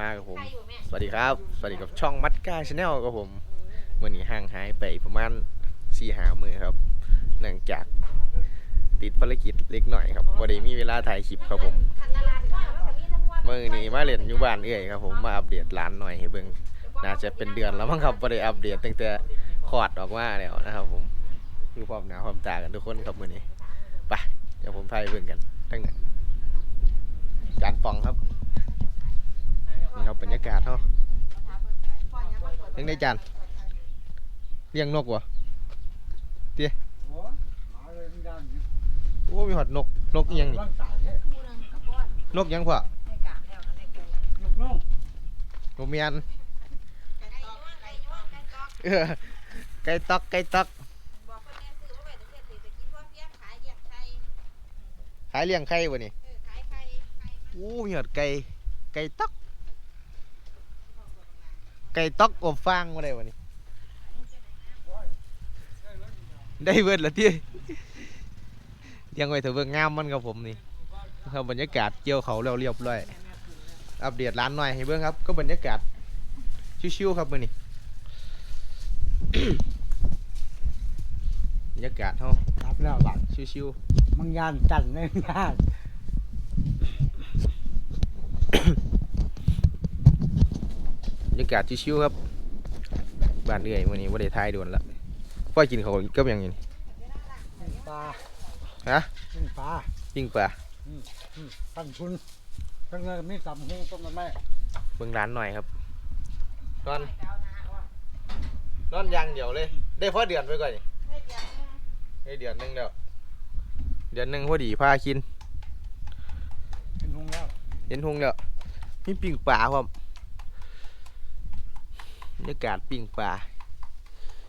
มากับผมใครอยู่แม่สวัสดีครับ สวัสดีกับช่องมัดก้าชาแนลครับผมวันนี้ห่างหายไปประมาณสี่หามือครับ เนื่องจากติดภารกิจเล็กหน่อยครับวันนี้มีเวลาถ่ายคลิปครับผมคันตลาดก็มันก็มีทั้งวันเมื่อนี้มาเล่นอยู่บ้านเอื่อยครับผมมาอัปเดตร้านหน่อยให้เบิ่งน่าจะเป็นเดือนแล้วมั้งครับบ่ได้อัปเดตตั้งแต่คลอดออกมาแล้วนะครับผมคือพร้อมหน้าพร้อมตากันทุกคนครับมื้อนี้ไปเดี๋ยวผมพาไปเบิ่งกันทั้งนั้นจานฟองครับ นี่ครับบรรยากาศเนาะยังได้จานเลี้ยงนกวะโอ้หาเลยมันดังอยู่โอ้มีหอดนกนกอิหยังนี่ร่างกายเนี่ยคู่หนึงกับป้อนนกอิหยังพ่อในกาบแล้วนะในกูยกน้องนกเมียนไก่ตอกไก่ย่างไก่ตอกเออไก่ตอกไก่ตอกบอกคนแม่ซื้อว่าไปแต่เพื่อนถือไปกินว่าเพี้ยขายเลี้ยงไข่ขายเลี้ยงไข่บ่นี่เออขายไข่ไข่มันโอ้มีหอดไก่ไก่ตอก ไก่ตอกอบฟางมาได้บ่นี่ได้เบิดละที่เลี้ยังไว้เถอะเบิ่งงามมันครับผมนี่ครับบรรยากาศเกี่ยวเขาแล้วเรียบร้อยอัปเดตร้านหน่อยให้เบิ่งครับ ก็บรรยากาศชิวๆครับมื้อนี้บรรยากาศเฮารับแล้วบัดชิวมังยานจันทร์เลยงานๆบ รรยากาศชิวๆครับ บ้านเอื้อยมื้อนี้บ่ได้ถ่ายโดนละพ่อกินเขาวกับหยังนี่ปิ้งปลาฮะปิ้งปลาปิ้งปลาอืมตั้งทุนตั้งเงินไม่ต่ำหูต้มมันแม่เบิ่งร้านหน่อยครับนอนไก่เอาหน้าอ่อนนอนอย่างเดียวเลย ได้พอเดือนไปก่อนนี่ให้เดียวนึงได้เดือนหนึงแล้ว เดือนหนึงพอดีพากิน เป็นหุงแล้ว เห็นหุงแล้วมีปิ้งปลาพร้อม บรรยากาศปิ้งปลา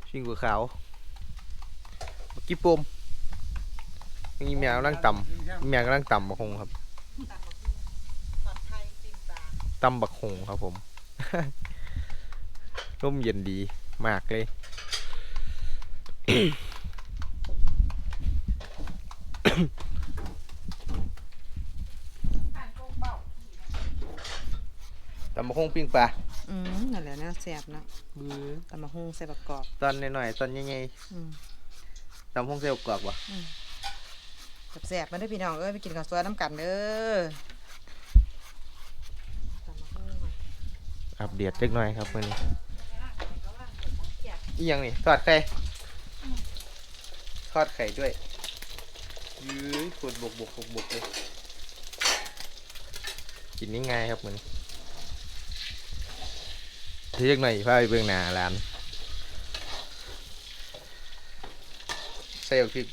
ปิ้งกัวขากกี้ปมมีแมวกำลังต่ำแมวกำลังต่ำบักหงครับตำบักหุ่งทอดไข่ปิ้งปลาตำบักหงครับผมร่มเย็นดีมากเลยผ่านโกงเป่าตำบักหงปิ้งปลา นั่นแหละน่าแซ่บเนาะตำมะฮุ่งใส่ประกอบตอนหน่อยๆตอนใหญ่อืมๆตำบักหงใส่กรอบวะแซ่บๆมาเด้อพี่น้องเอ้ยไปกินข้าวซอยน้ำกันเด้อตำมะฮุ่งอะอัปเดตเล็กน้อยครับมื่อนี้อีหยังนี่ทอดไข่ทอดไข่ด้วยยื้อขวดบกบกบกบกเลยกินง่ายๆครับมัน เรียกหน่อยพาไปเบื้องหน้าร้านใส่บักพริก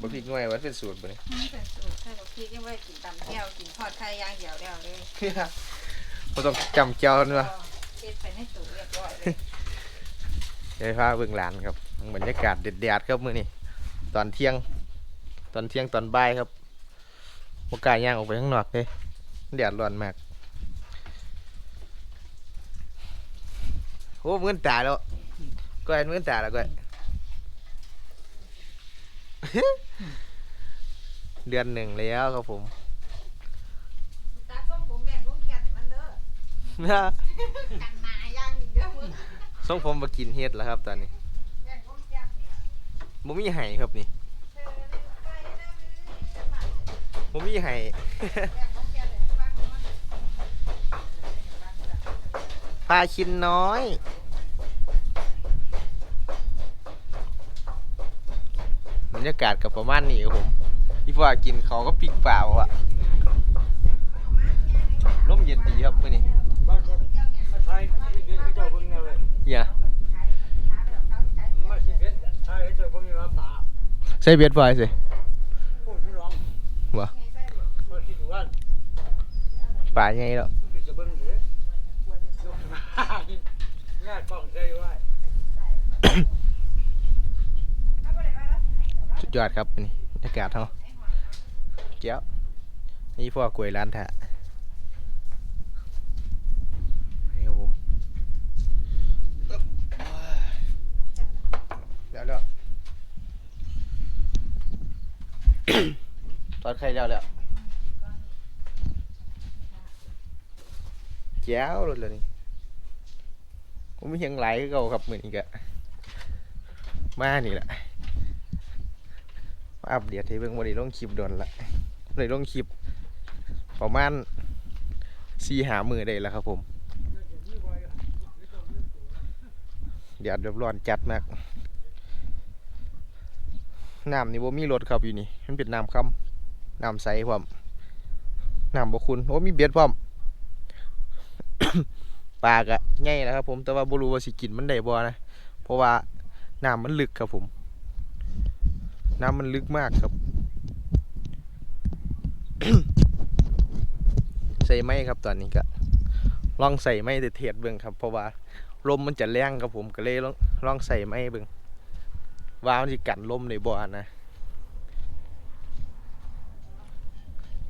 บักพริกหน่วยวัดเป็นสูตรบ่นี่อืมเป็นสูตรใส่บักพริกยังไว้กินตำแก้วกินทอดไข่ย่างเดียวแล้วเลยบ่ต้องจำเจ้าเนาะเช็ดไปในสูตรเรียบร้อยเลยเดี๋ยวพาเบื้องหลานครับบรรยากาศเด็ดๆครับมื้อนี้ตอนเที่ยง ตอนเที่ยงตอนบ่ายครับบกล้าย่างออกไปข้างนอกเลยแดดร้อนมาก โอ้มือนตาแล้วก้อยมือนตาแล้วก้อยเดือนหนึ่งแล้วครับผมตาส้มผมแบ่งลูกแคทให้มันเด้อกันหนาย่างอีกเด้อมึงส่งผมมากินเฮ็ดแล้วครับ ตอนนี้แบ่งลูกแคทเนี่ยบ่มีไห้ครับนี่เธอได้ไปได้จะมาบ่มีไห้แบ่งลูกแคทให้ฟังมันปลาชิ้นน้อย รรยากาศกับประมาณนี้ครับผมที่พ่อกินเขาก็ปิกเปล่าอะร่มเย็นดีครับมื่อนี้บ้านก็มาไทยเดินให้เจ้าเบิ่งแนวเลยอย่ามาสิเบ็ดไทยให้เจ้าเบิ่งว่าป่าใส่เบ็ดไฟสิพูดพี่น้องวะมาคิดดูว่าปลาไงแล้วมันเป็นจะเบิ่งเด้อยกมาง่ายกล้องใส่ไว้สุด ยอดครับมื่อนี้บรรยากาศเท่าเจ้านี่พ่อกล้วยร้านแท้นี่ครับผมแล้วแล้วทอดไข่แล้วแล้วแจ๋วเลยนี่ผมมีเฮียงไหลายคือเก่าครับเหมือนี้ก็มานี่แหละ อัปเดตให้เบิ่งบ่ได้ลงคลิปโดนละบ่ได้ลงคลิป ประมาณ4 5มื้อได้แล้วครับผมแดดเรียบร้อนจัดมากน้ำนี่บ่มีรถครับอยู่นี่ มันเป็นน้ำค่ำน้ำใสพร้อมน้ำบ่คุณโอ้มีเบ็ดพร้อมปลากะใหญ่แล้วครับผมแต่ว่าบ่รู้ว่าสิกินมันได้บ่นะ เพราะว่าน้ำมันลึกครับผม น้ำมันลึกมากครับ ใส่ไม้ครับตอนนี้ก็ลองใส่ไม้เทศๆเบิ่งครับเพราะว่าลมมันจะแรงครับผมก็เลยลองลองใส่ไม้เบิ่งว่ามันสิกันลมได้บ่อนะ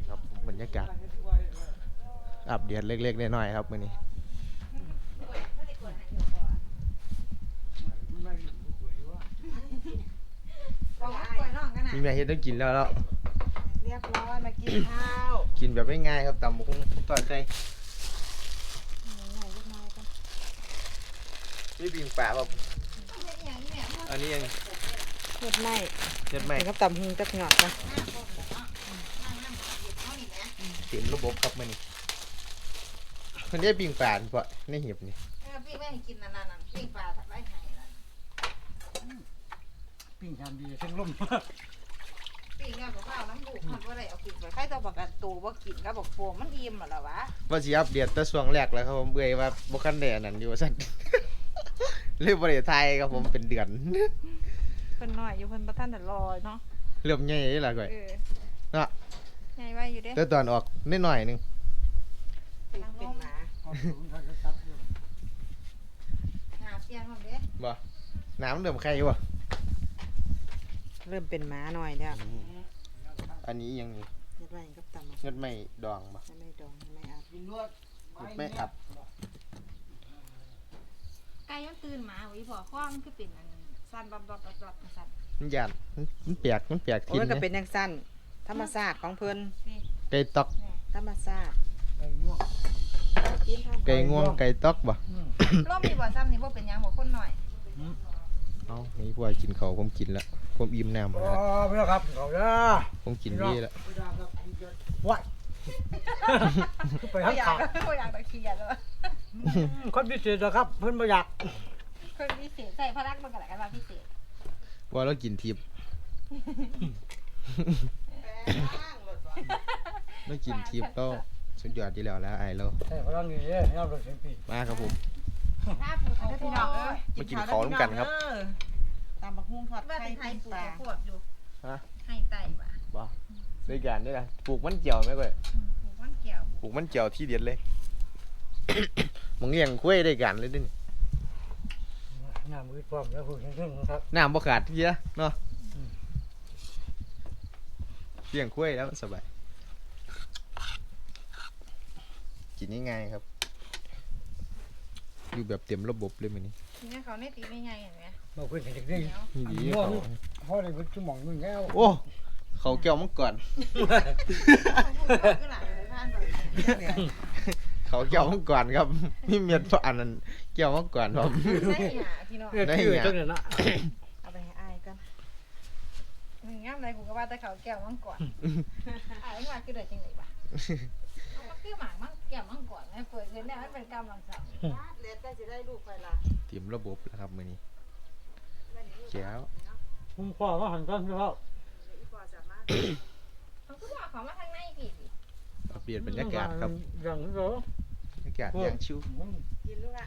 ครับบรรยากาศอัปเดตเล็กๆน้อยๆครับมื้อนี้ บอกว่าปล่อยน้องกันน่ะ มีแม่เฮ็ดต้องกินแล้วแล้วเรียบร้อยมากินข้าวกินแบบง่ายๆครับตำบักหุ่งทอดไข่นี่ปิงปลาแบบเฮ็ดอิหยังเนี่ยมันอันนี้ยังเฮ็ดไม่เฮ็ดไหมเป็นกับตำหุงจักหยอดนะนั่งนั่งหยิบเอานี่แหละเต็มระบบครับมื้อนี้เพิ่นได้ปิงปลาเพราะในหีบนี่เออพี่ไม่ให้กินนั่นนั่นปิ้งปลาทับไว้ให้นั่นปิ้งทำดีเส้นลม ปิ้งแล้วก็ข้าวน้ำดูกมันบ่ได้เอาปิ้งไปใครตัวประกันตูบ่กินก็บอกโฟมมันอิ่มแล้วล่ะวะว่าสิอัปเดตแต่ช่วงแรกแล้วครับผมเบื่อว่าบ่คันได้อันนั้นอยู่ว่าซั่นเลยบ่ได้ถ่ายครับผมเป็นเดือน เพิ่นน้อยอยู่เพิ่นบ่ทันได้รอเนาะเริ่มใหญ่แล้วล่ะก่อย เออเนาะใหญ่ไว้อยู่เด้แต่ตอนออกนิดหน่อยหนึงเป็นเป็นหมาก็สูงทักทักอยู่หาเสียงมันเด้บ่น้ำเริ่มไข่บ่ เริ่มเป็นหมาหน่อยแล้วอันนี้ยังนี่เฮ็ดไว้กับตำบักเงินไม่ดองบ่ให้ไม่ดองให้ไม่อัดกินนวดเงินไม่อับไก่มันตื่นมาอุ้ยพอข้อมันคือเป็นอันสั่นบับบับบับบับสั่นมันยานมันมันแปลกมันแปลกโอ้ทิ้ยนก็นะเป็นจังสั้นธรรมชาติของเพิ่นไก่ตอกธรรมชาติไก่ง่วงกินทานไก่ง่วงไก่ตอกบ่อืมร่มนี่บ่ซ้ำนี่บ่เป็นหยังบ่คนหน่อย เอานี่พวกกินเขาวผมกินแล้วผมอิ่มน้ำอ๋แล้วอพี่น้องครับเขาเด้อผมกินนี่แล้วพี่น้องครับว้ายไปบ่หักอยากขาบ่อยากตะเคียนแล้วคนพิเศษนะครับ เพิ่นบ่อยากคนพิเศษใส่พลักมันก็แล้วกันว่าพิเศษว่าเรากินทิพย์เรากินทิพย์ก็สุดยอดที่แล้วแล้วไอ้เราใช่พลังนี่เด้ยามเราเสียงปีมาครับผมถ้าปู เขาเด้อพี่พี่น้น้อองงเอ้เอ้ยยมากินของร่วมกันครับตำบักหุ่งทอดว่าไข่เป็นไทยปิ้งปลูปกลาขวบอยู่ฮะ ให้ไตว่ะด้วยกันได้ละปลูกมันเจียวไหมก่อยปลูกมันเกี่ยวปลูกมันเจียวที่เด็ดเลย มึงเลี้ยงกล้วยได้กันเลยดิหน้ามือพร้อมแล้วผู้เชิงๆครับ น้ำบ่ขาดที่เยอะเนาะอืม เลี้ยงกล้วยแล้วมันสบายกินง่ายๆครับ อยู่แบบเต็มระบบเลยมันนี้ทีนี้เขาในตีไม่ไงเห็นไหมมาเพิ่นเห็นจังได๋เดี๋ยวนี่ดีอันนี้เขาพอได้เพิ่นสมองมึงแล้วโอ้เขาแก้วมังก่อนเขาพูดขึ้นหลังเลยท่านแบบเขาแก้วมังก่อนครับมีเมียดพระอันนั้นแก้วมังก่อนครับ ใช่หาพี่น้องเออชื่อจังเนี่ยนะเอาไปให้อ้ายกันหนึ่งย่ำไรกูก็ว่าแต่เขาแก้วมังก่อนอ่าไม่มาคือเดือดจริงเลยป่ะเอามาคือหมากมังแก้วมังก่อนไงเปิดเงินได้มันเป็นกำลังสั่งเล็ดได้สิได้ลูกไปล่ะเตรียมระบบแล้วครับมื้อนี้แก้วผมขอว่าหันกันพี่พ่ออีพอสามารถเขาคือว่าเขามาทางในพี่สิอัปเปลี่ยนบรรยากาศครับอย่างนี้เหรอบรรยากาศอย่างชิวกินลูกอะ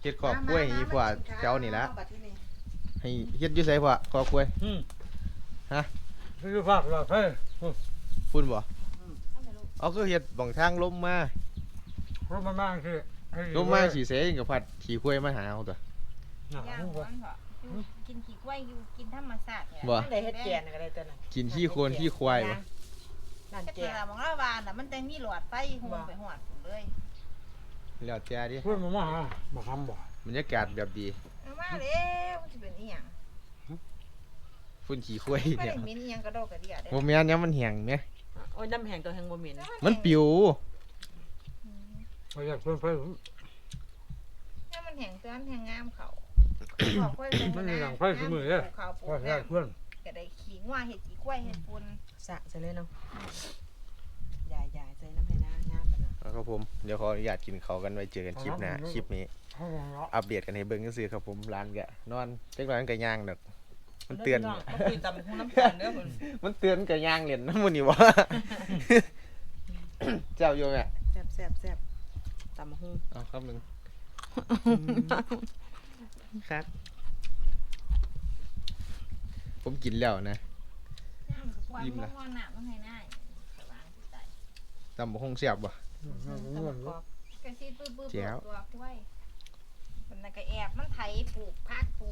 เฮ็ดขอบกล้วยให้พวกแถวนี่ละบัดที่นี่ให้เฮ็ดอยู่ไสพวกขอบกล้วยอืมฮะพี่ฝากเราเพิ่นพุ่นบ่ เอาไปลูกเอาคือเฮ็ดบ่องทางลมมารถมันมากคือลมมาสิเสยกับพัดขี่กล้วยมาหาเอาตัวย่างมันเหรอกินขี้กล้วยอยู่กินธรรมชาติเนี่ยบ่มันได้เฮ็ดแกนก็ได้ตัวนั้นกินขี้โคลนขี้ควายบ่นั่นแต่แกเวลามองละวานน่ะมันแต่มีหลอดไฟหุ่มไปหอดผมเลยแล้วแต่ดิเพิ่นมามาหามาทำบ่บรรยากาศแบบดีเอามาแล้วมันจะเป็นอีหยังฝุ่นขี้ควายไม่เนี่ได้ยมีอีหยังกระโดดกระเดียเด้บ่แม่นยามมันแห้งแหม โอ้ยน้ำแห้งตัวแห้งบ่เหม็นมันปิวไปอยากเพิ่มเพิ่มถ้ามันแห้งเตือนแห้งงามเขาบอกค่อยลงมันนะหลังไฟคือมือเนี่ยเขาปูว่าแอยากเพิ่มก็ได้ขิงว่าเห็ดจีกล้วยเห็ดปุนสะจะเลยเนาะยายยายใส่น้ำให้หน้างามปะนะแล้วครับผม เดี๋ยวขออนุญาตกินเขาวกันไว้เจอกันคลิปหน้าคลิปนี้ห้องเนาะ อัปเดตกันให้เบิ่งซื่อๆครับผมร้านก็นอนเล็กน้อยมันก็ย่างดอก มันเตือนก็คุยตำหูน้ำกันเด้อคุณมันเตือนก็ย่างเล่นน้ำมันนี่บ่เจ้าโยมอะแซ่บแซ่บแซ่บตำหูเอาครับหนึงครับ ผมกินแล้วนะวันยิ้มมันะนว่าหนามันให้หน้าล้างสิได้ตำบักหุ่งเสียบบ่ ตำบักกอกกระซีปื้อปื้อแจ๋ว ตัวกล้วยมันน่ะก็แอบมันไถปลูกพักปลูก